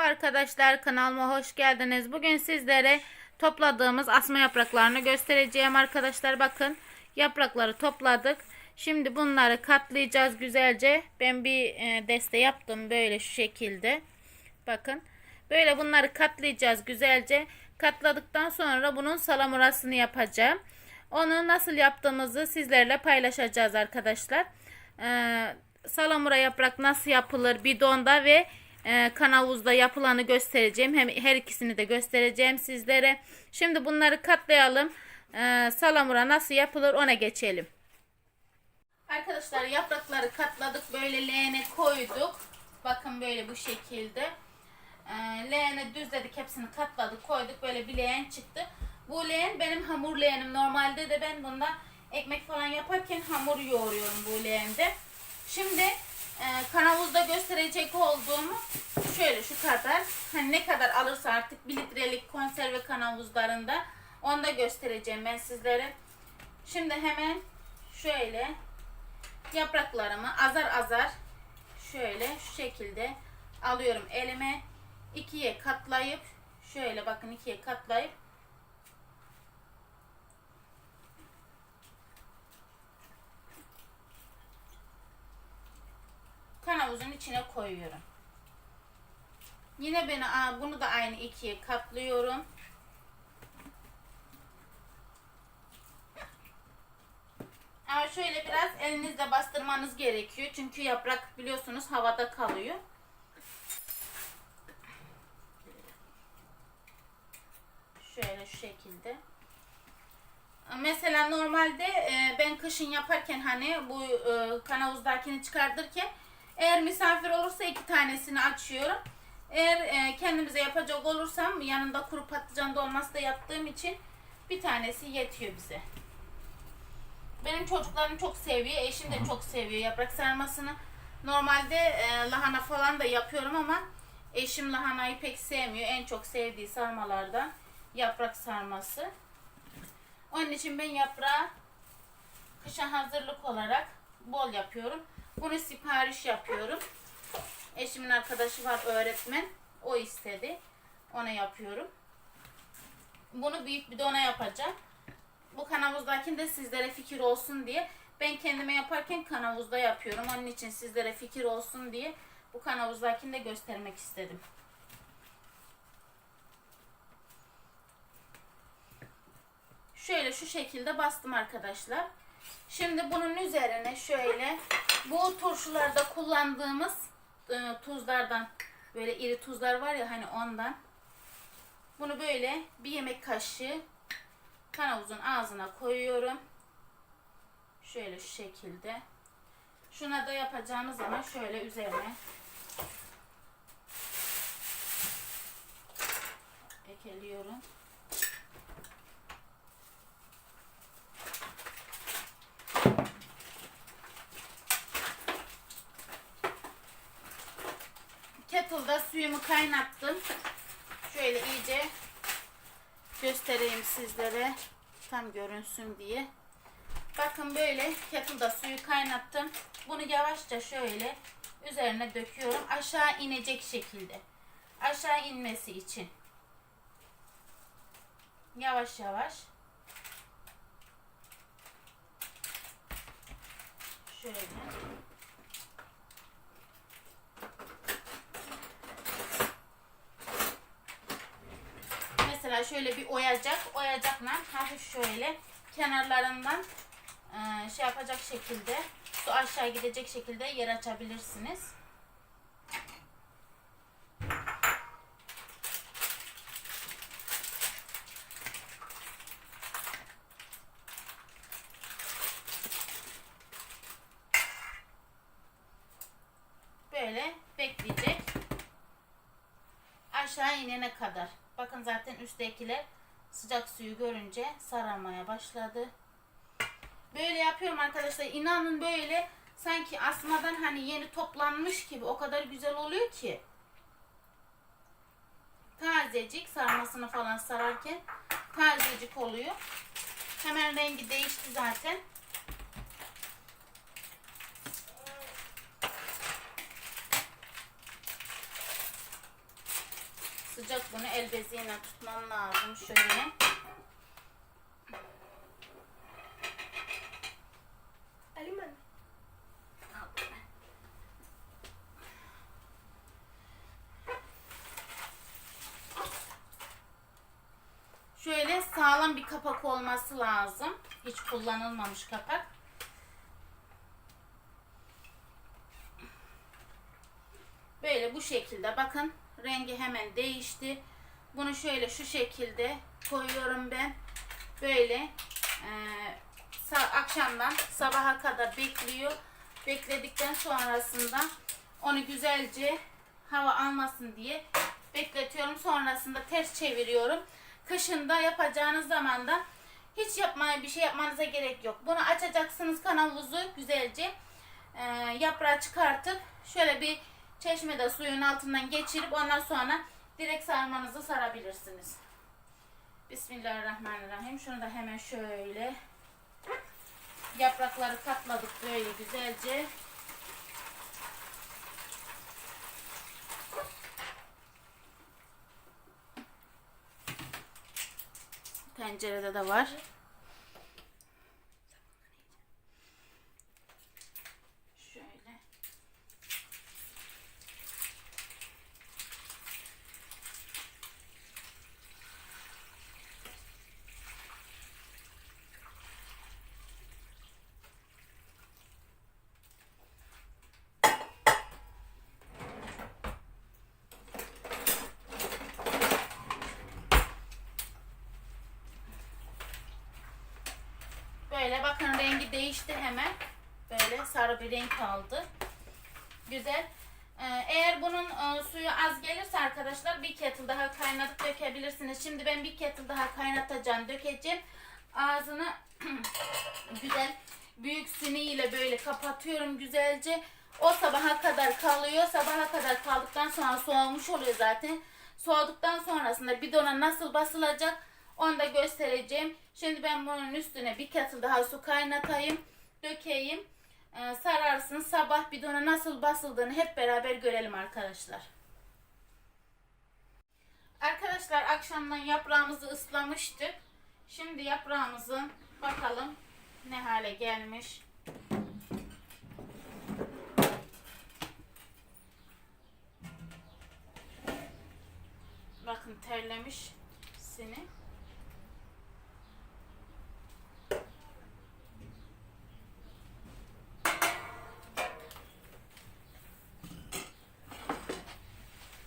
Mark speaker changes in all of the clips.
Speaker 1: Merhaba arkadaşlar kanalıma hoş geldiniz. Bugün sizlere topladığımız asma yapraklarını göstereceğim arkadaşlar. Bakın yaprakları topladık. Şimdi bunları katlayacağız güzelce. Ben bir e, deste yaptım böyle şu şekilde. Bakın böyle bunları katlayacağız güzelce. Katladıktan sonra bunun salamurasını yapacağım. Onu nasıl yaptığımızı sizlerle paylaşacağız arkadaşlar. Ee, salamura yaprak nasıl yapılır bidonda ve e, kanavuzda yapılanı göstereceğim. Hem her ikisini de göstereceğim sizlere. Şimdi bunları katlayalım. Ee, salamura nasıl yapılır ona geçelim. Arkadaşlar yaprakları katladık. Böyle leğene koyduk. Bakın böyle bu şekilde. Ee, leğene düzledik. Hepsini katladık koyduk. Böyle bir leğen çıktı. Bu leğen benim hamur leğenim. Normalde de ben bunda ekmek falan yaparken hamur yoğuruyorum bu leğende. Şimdi e, kanavuzda gösterecek olduğumu şöyle şu kadar hani ne kadar alırsa artık 1 litrelik konserve kanavuzlarında onu da göstereceğim ben sizlere. Şimdi hemen şöyle yapraklarımı azar azar şöyle şu şekilde alıyorum elime ikiye katlayıp şöyle bakın ikiye katlayıp kanavuzun içine koyuyorum. Yine ben aa, bunu da aynı ikiye katlıyorum. Ama şöyle biraz elinizle bastırmanız gerekiyor. Çünkü yaprak biliyorsunuz havada kalıyor. Şöyle şu şekilde. Mesela normalde e, ben kışın yaparken hani bu e, kanavuzdakini çıkartırken eğer misafir olursa iki tanesini açıyorum. Eğer e, kendimize yapacak olursam yanında kuru patlıcan dolması da yaptığım için bir tanesi yetiyor bize. Benim çocuklarım çok seviyor. Eşim de çok seviyor yaprak sarmasını. Normalde e, lahana falan da yapıyorum ama eşim lahanayı pek sevmiyor. En çok sevdiği sarmalardan yaprak sarması. Onun için ben yaprağı kışa hazırlık olarak bol yapıyorum. Bunu sipariş yapıyorum. Eşimin arkadaşı var öğretmen. O istedi. Ona yapıyorum. Bunu büyük bir dona yapacağım. Bu kanavuzdakini de sizlere fikir olsun diye ben kendime yaparken kanavuzda yapıyorum. Onun için sizlere fikir olsun diye bu kanavuzdakini de göstermek istedim. Şöyle şu şekilde bastım arkadaşlar. Şimdi bunun üzerine şöyle bu turşularda kullandığımız e, tuzlardan böyle iri tuzlar var ya hani ondan bunu böyle bir yemek kaşığı kanavuzun ağzına koyuyorum. Şöyle şu şekilde. Şuna da yapacağımız zaman şöyle üzerine ekeliyorum. Suyumu kaynattım. Şöyle iyice göstereyim sizlere. Tam görünsün diye. Bakın böyle kettle'da suyu kaynattım. Bunu yavaşça şöyle üzerine döküyorum. Aşağı inecek şekilde. Aşağı inmesi için. Yavaş yavaş. Şöyle. Mesela şöyle bir oyacak, oyacakla hafif şöyle kenarlarından e, şey yapacak şekilde su aşağı gidecek şekilde yer açabilirsiniz. Böyle bekleyecek. Aşağı inene kadar. Bakın zaten üsttekiler sıcak suyu görünce sararmaya başladı. Böyle yapıyorum arkadaşlar. İnanın böyle sanki asmadan hani yeni toplanmış gibi o kadar güzel oluyor ki. Tazecik sarmasını falan sararken tazecik oluyor. Hemen rengi değişti zaten. Sıcak bunu el beziyle tutmam lazım şöyle.
Speaker 2: Mı?
Speaker 1: Şöyle sağlam bir kapak olması lazım. Hiç kullanılmamış kapak. Böyle bu şekilde bakın rengi hemen değişti. Bunu şöyle şu şekilde koyuyorum ben. Böyle e, akşamdan sabaha kadar bekliyor. Bekledikten sonrasında onu güzelce hava almasın diye bekletiyorum. Sonrasında ters çeviriyorum. Kışında yapacağınız zaman da hiç yapmaya bir şey yapmanıza gerek yok. Bunu açacaksınız kanavuzu güzelce e, yaprağı çıkartıp şöyle bir çeşmede suyun altından geçirip ondan sonra direkt sarmanızı sarabilirsiniz. Bismillahirrahmanirrahim. Şunu da hemen şöyle yaprakları katladık böyle güzelce. Tencerede de var. Şöyle. Böyle bakın rengi değişti hemen. Böyle sarı bir renk aldı. Güzel. Ee, eğer bunun e, suyu az gelirse arkadaşlar bir kettle daha kaynatıp dökebilirsiniz. Şimdi ben bir kettle daha kaynatacağım, dökeceğim. Ağzını güzel büyük siniyle böyle kapatıyorum güzelce. O sabaha kadar kalıyor. Sabaha kadar kaldıktan sonra soğumuş oluyor zaten. Soğuduktan sonrasında bidona nasıl basılacak onu da göstereceğim. Şimdi ben bunun üstüne bir kettle daha su kaynatayım. Dökeyim. Ee, sararsın. Sabah bidona nasıl basıldığını hep beraber görelim arkadaşlar. Arkadaşlar akşamdan yaprağımızı ıslamıştık. Şimdi yaprağımızın bakalım ne hale gelmiş. Bakın terlemiş seni.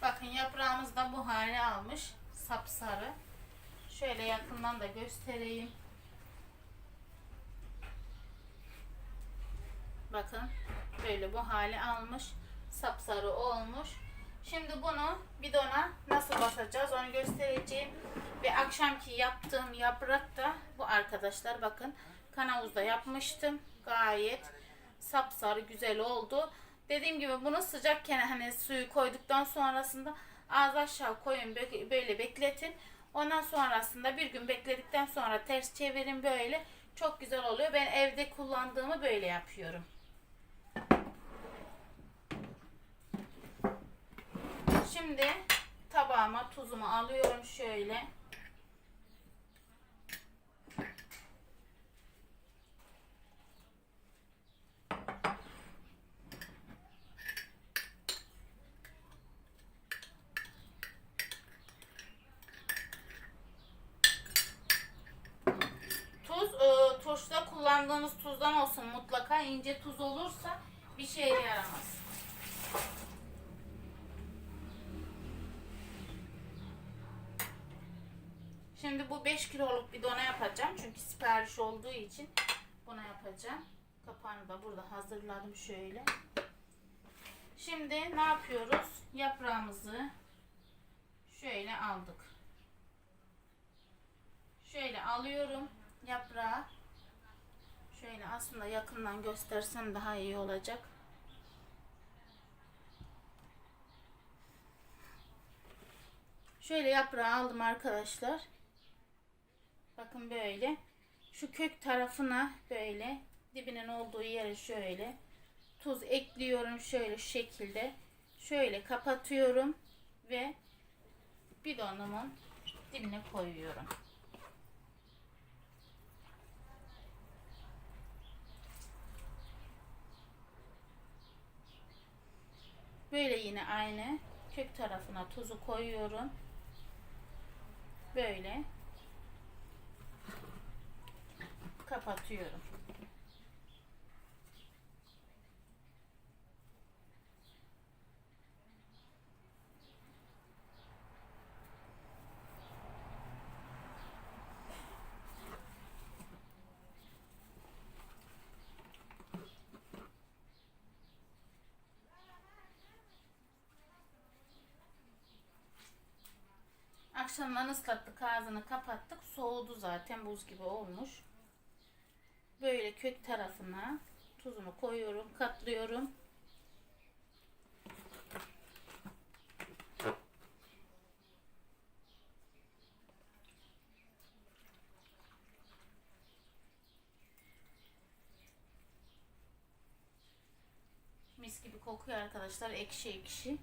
Speaker 1: Bakın yaprağımız da bu hale almış. Sapsarı. Şöyle yakından da göstereyim. Bakın böyle bu hale almış. Sapsarı olmuş. Şimdi bunu bidona nasıl basacağız onu göstereceğim. Ve akşamki yaptığım yaprak da bu arkadaşlar bakın kanavuzda yapmıştım. Gayet sapsarı güzel oldu. Dediğim gibi bunu sıcakken hani suyu koyduktan sonrasında az aşağı koyun bö- böyle bekletin. Ondan sonrasında bir gün bekledikten sonra ters çevirin böyle. Çok güzel oluyor. Ben evde kullandığımı böyle yapıyorum. Şimdi tabağıma tuzumu alıyorum şöyle. Tuz, e, turşuda kullandığınız tuzdan olsun mutlaka. ince tuz olursa bir şeye yaramaz. Şimdi bu 5 kiloluk bir dona yapacağım. Çünkü sipariş olduğu için buna yapacağım. Kapağını da burada hazırladım şöyle. Şimdi ne yapıyoruz? Yaprağımızı şöyle aldık. Şöyle alıyorum yaprağı. Şöyle aslında yakından göstersem daha iyi olacak. Şöyle yaprağı aldım arkadaşlar. Bakın böyle. Şu kök tarafına böyle dibinin olduğu yere şöyle tuz ekliyorum şöyle şu şekilde. Şöyle kapatıyorum ve bidonumun dibine koyuyorum. Böyle yine aynı kök tarafına tuzu koyuyorum. Böyle kapatıyorum. Akşamdan ıslattık ağzını kapattık. Soğudu zaten buz gibi olmuş. Böyle kök tarafına tuzunu koyuyorum, katlıyorum. Mis gibi kokuyor arkadaşlar. Ekşi ekşi.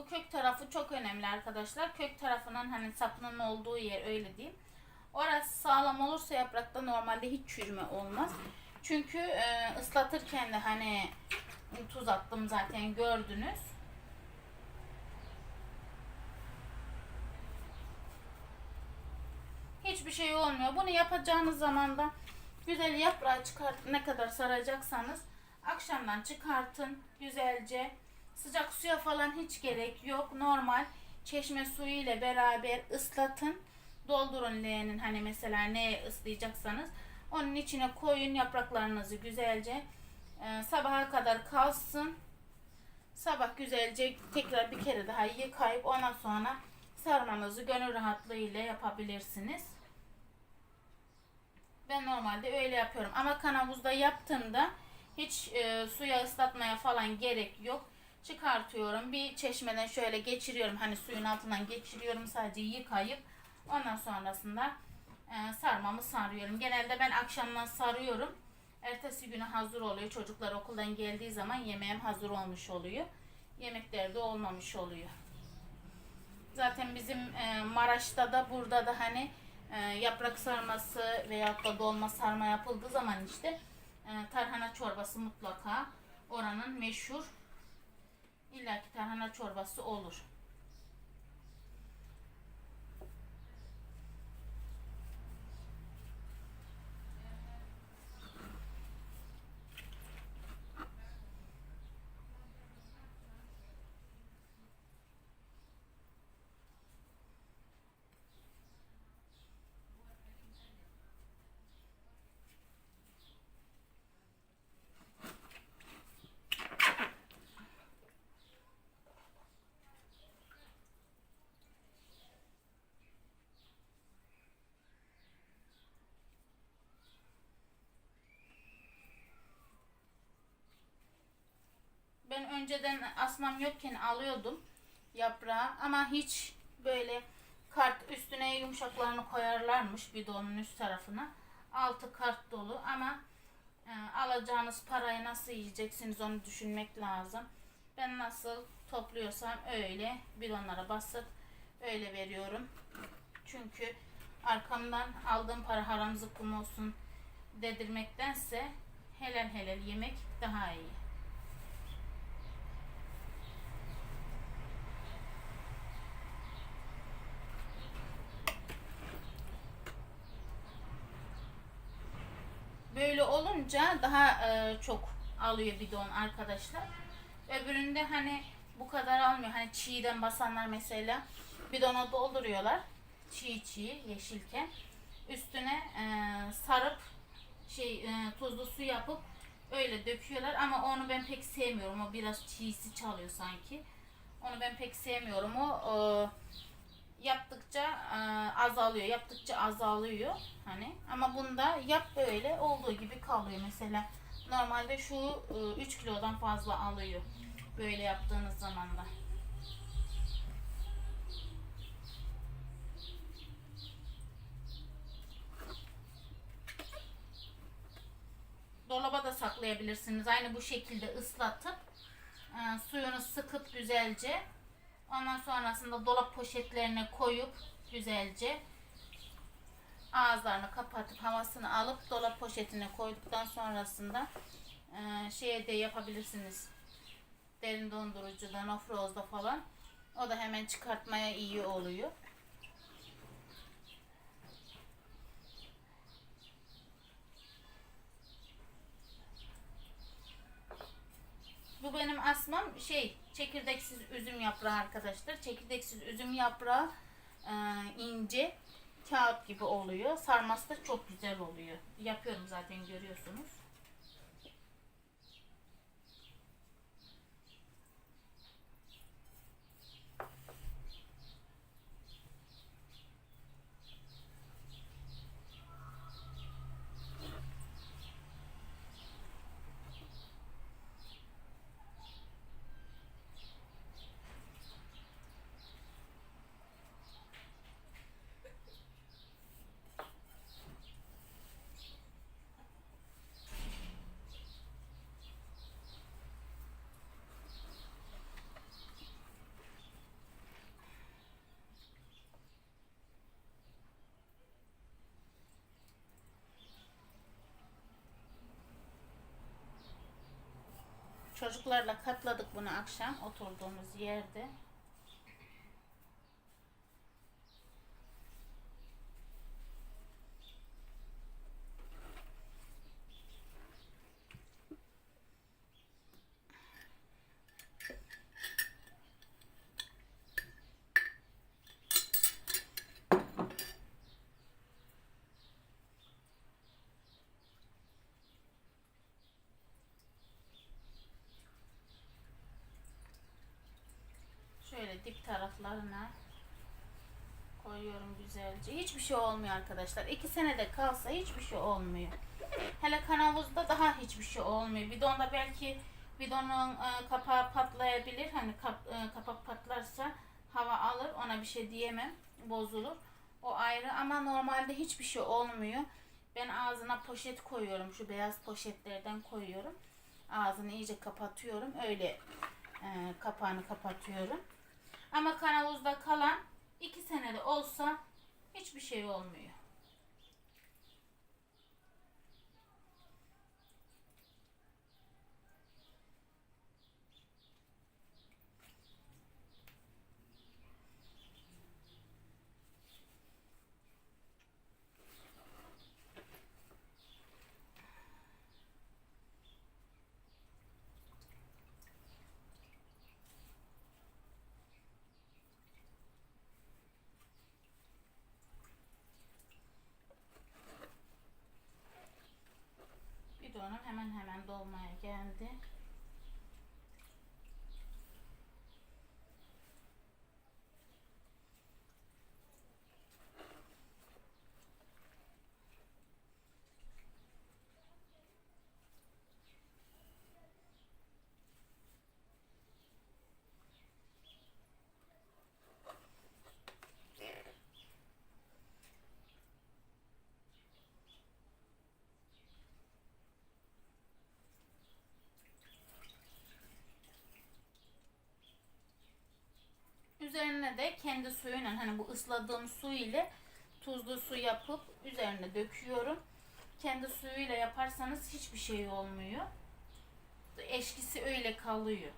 Speaker 1: Bu kök tarafı çok önemli arkadaşlar. Kök tarafının hani sapının olduğu yer öyle diyeyim. Orası sağlam olursa yaprakta normalde hiç çürüme olmaz. Çünkü e, ıslatırken de hani tuz attım zaten gördünüz. Hiçbir şey olmuyor. Bunu yapacağınız zaman da güzel yaprağı çıkartın. Ne kadar saracaksanız akşamdan çıkartın güzelce. Sıcak suya falan hiç gerek yok. Normal çeşme suyu ile beraber ıslatın. Doldurun leğenin hani mesela neye ıslayacaksanız. Onun içine koyun yapraklarınızı güzelce. Ee, sabaha kadar kalsın. Sabah güzelce tekrar bir kere daha yıkayıp ondan sonra sarmanızı gönül rahatlığıyla yapabilirsiniz. Ben normalde öyle yapıyorum. Ama kanavuzda yaptığımda hiç e, suya ıslatmaya falan gerek yok. Çıkartıyorum. Bir çeşmeden şöyle geçiriyorum. Hani suyun altından geçiriyorum. Sadece yıkayıp ondan sonrasında e, sarmamı sarıyorum. Genelde ben akşamdan sarıyorum. Ertesi günü hazır oluyor. Çocuklar okuldan geldiği zaman yemeğim hazır olmuş oluyor. Yemekleri de olmamış oluyor. Zaten bizim e, Maraş'ta da burada da hani e, yaprak sarması veyahut da dolma sarma yapıldığı zaman işte e, tarhana çorbası mutlaka oranın meşhur illaki tarhana çorbası olur. Ben önceden asmam yokken alıyordum yaprağı ama hiç böyle kart üstüne yumuşaklarını koyarlarmış bidonun üst tarafına. Altı kart dolu ama e, alacağınız parayı nasıl yiyeceksiniz onu düşünmek lazım. Ben nasıl topluyorsam öyle bidonlara basıp öyle veriyorum. Çünkü arkamdan aldığım para haram zıkkım olsun dedirmektense helal helal yemek daha iyi. Böyle olunca daha e, çok alıyor bidon arkadaşlar. Öbüründe hani bu kadar almıyor. Hani çiğden basanlar mesela bidona dolduruyorlar. Çiğ çiğ yeşilken. Üstüne e, sarıp şey e, tuzlu su yapıp öyle döküyorlar ama onu ben pek sevmiyorum. O biraz çiğsi çalıyor sanki. Onu ben pek sevmiyorum. O e, yaptıkça e, azalıyor. Yaptıkça azalıyor hani. Ama bunda yap böyle olduğu gibi kalıyor mesela. Normalde şu e, 3 kilodan fazla alıyor. Böyle yaptığınız zaman da. Dolaba da saklayabilirsiniz. Aynı bu şekilde ıslatıp e, suyunu sıkıp güzelce ondan sonrasında dolap poşetlerine koyup güzelce ağızlarını kapatıp havasını alıp dolap poşetine koyduktan sonrasında e, şeye de yapabilirsiniz. Derin dondurucuda, nofrozda falan. O da hemen çıkartmaya iyi oluyor. Benim asmam şey çekirdeksiz üzüm yaprağı arkadaşlar. Çekirdeksiz üzüm yaprağı e, ince kağıt gibi oluyor. Sarması da çok güzel oluyor. Yapıyorum zaten görüyorsunuz. Çocuklarla katladık bunu akşam oturduğumuz yerde. Şöyle taraflarına koyuyorum güzelce. Hiçbir şey olmuyor arkadaşlar. İki senede kalsa hiçbir şey olmuyor. Hele kanavuzda daha hiçbir şey olmuyor. Bidonda belki bidonun e, kapağı patlayabilir. Hani kap, e, kapak patlarsa hava alır. Ona bir şey diyemem. Bozulur. O ayrı ama normalde hiçbir şey olmuyor. Ben ağzına poşet koyuyorum. Şu beyaz poşetlerden koyuyorum. Ağzını iyice kapatıyorum. Öyle e, kapağını kapatıyorum. Ama kanavuzda kalan iki senede olsa hiçbir şey olmuyor. Bidonum hemen hemen dolmaya geldi. Üzerine de kendi suyuyla hani bu ısladığım su ile tuzlu su yapıp üzerine döküyorum. Kendi suyuyla yaparsanız hiçbir şey olmuyor. Eşkisi öyle kalıyor.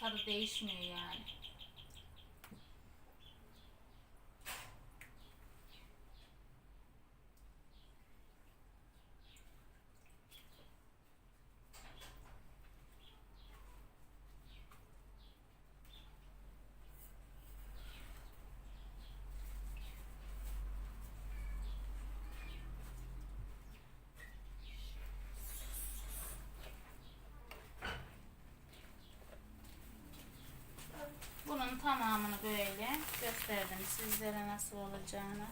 Speaker 1: Tadı değişmiyor yani. Gösterdim sizlere nasıl olacağını.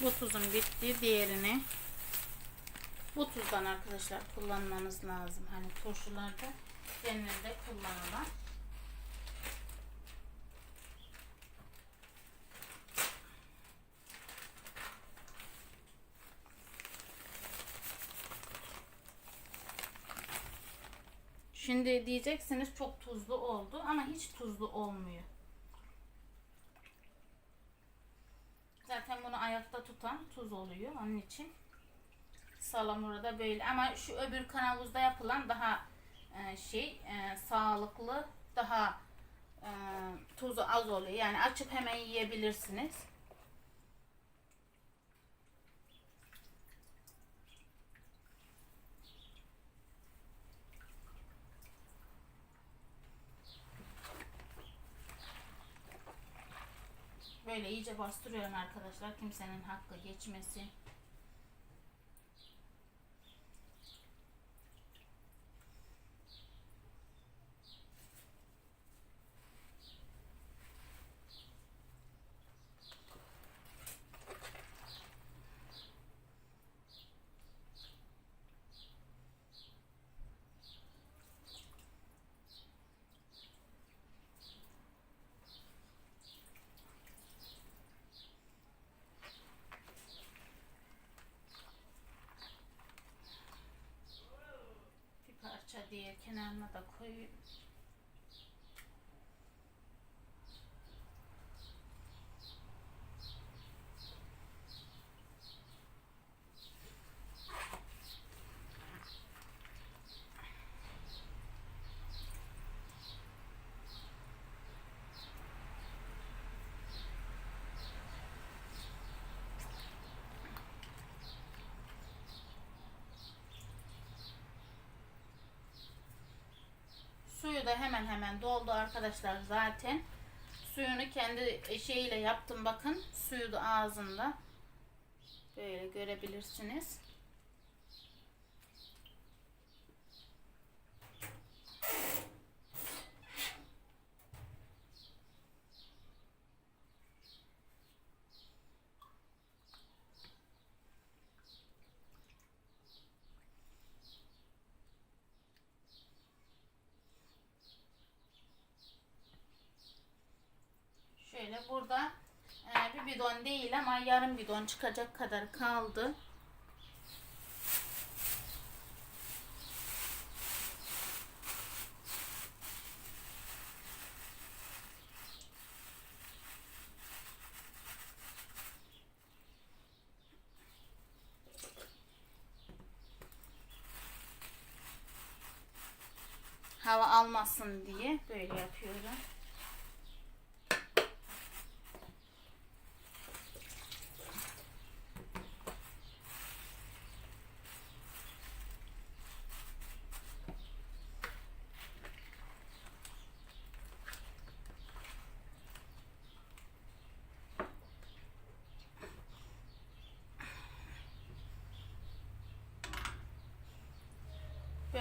Speaker 1: Bu tuzun bitti. Diğerini bu tuzdan arkadaşlar kullanmamız lazım. Hani turşularda genelde kullanılan. Şimdi diyeceksiniz çok tuzlu oldu ama hiç tuzlu olmuyor. Zaten bunu ayakta tutan tuz oluyor onun için. Salamura da böyle ama şu öbür kanavuzda yapılan daha e, şey e, sağlıklı daha e, tuzu az oluyor. Yani açıp hemen yiyebilirsiniz. Böyle iyice bastırıyorum arkadaşlar. Kimsenin hakkı geçmesin. Bir parça diğer kenarına da koyayım. Suyu da hemen hemen doldu arkadaşlar zaten. Suyunu kendi şeyiyle yaptım bakın. Suyu da ağzında. Böyle görebilirsiniz. Şöyle burada e, bir bidon değil ama yarım bidon çıkacak kadar kaldı. Hava almasın diye böyle yapıyorum.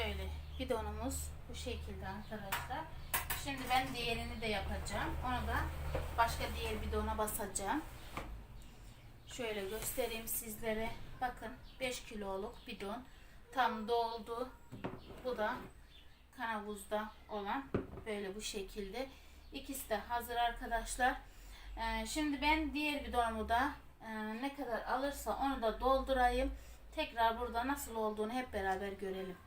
Speaker 1: Böyle bidonumuz bu şekilde arkadaşlar. Şimdi ben diğerini de yapacağım. Onu da başka diğer bidona basacağım. Şöyle göstereyim sizlere. Bakın 5 kiloluk bidon tam doldu. Bu da kanavuzda olan böyle bu şekilde. İkisi de hazır arkadaşlar. Ee, şimdi ben diğer bidonumu da e, ne kadar alırsa onu da doldurayım. Tekrar burada nasıl olduğunu hep beraber görelim.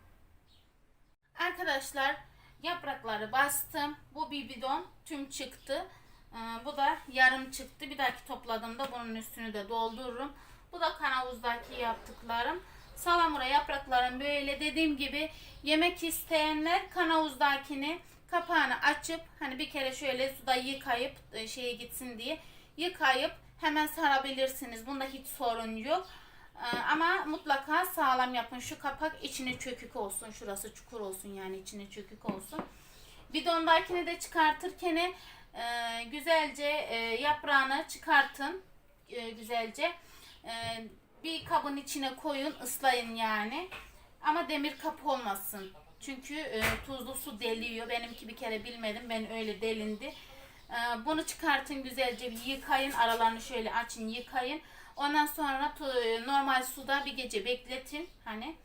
Speaker 1: Arkadaşlar yaprakları bastım. Bu bir bidon tüm çıktı. Ee, bu da yarım çıktı. Bir dahaki topladığımda bunun üstünü de doldururum. Bu da kanavuzdaki yaptıklarım. Salamura yapraklarım böyle dediğim gibi yemek isteyenler kanavuzdakini kapağını açıp hani bir kere şöyle suda yıkayıp e, şeye gitsin diye yıkayıp hemen sarabilirsiniz. Bunda hiç sorun yok. Ee, Ama mutlaka sağlam yapın. Şu kapak içine çökük olsun. Şurası çukur olsun yani içine çökük olsun. Bidondakini de çıkartırken e, güzelce e, yaprağını çıkartın. E, güzelce. E, bir kabın içine koyun, ıslayın yani. Ama demir kapı olmasın. Çünkü e, tuzlu su deliyor. Benimki bir kere bilmedim. Ben öyle delindi. E, bunu çıkartın güzelce bir yıkayın. Aralarını şöyle açın yıkayın. Ondan sonra e, normal suda bir gece bekletin. Hani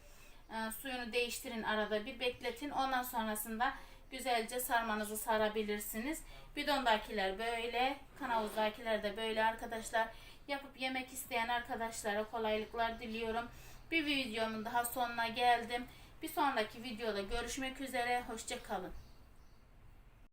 Speaker 1: e, suyunu değiştirin arada bir bekletin. Ondan sonrasında güzelce sarmanızı sarabilirsiniz. Bidondakiler böyle, kanavuzdakiler de böyle arkadaşlar. Yapıp yemek isteyen arkadaşlara kolaylıklar diliyorum. Bir videomun daha sonuna geldim. Bir sonraki videoda görüşmek üzere. Hoşçakalın.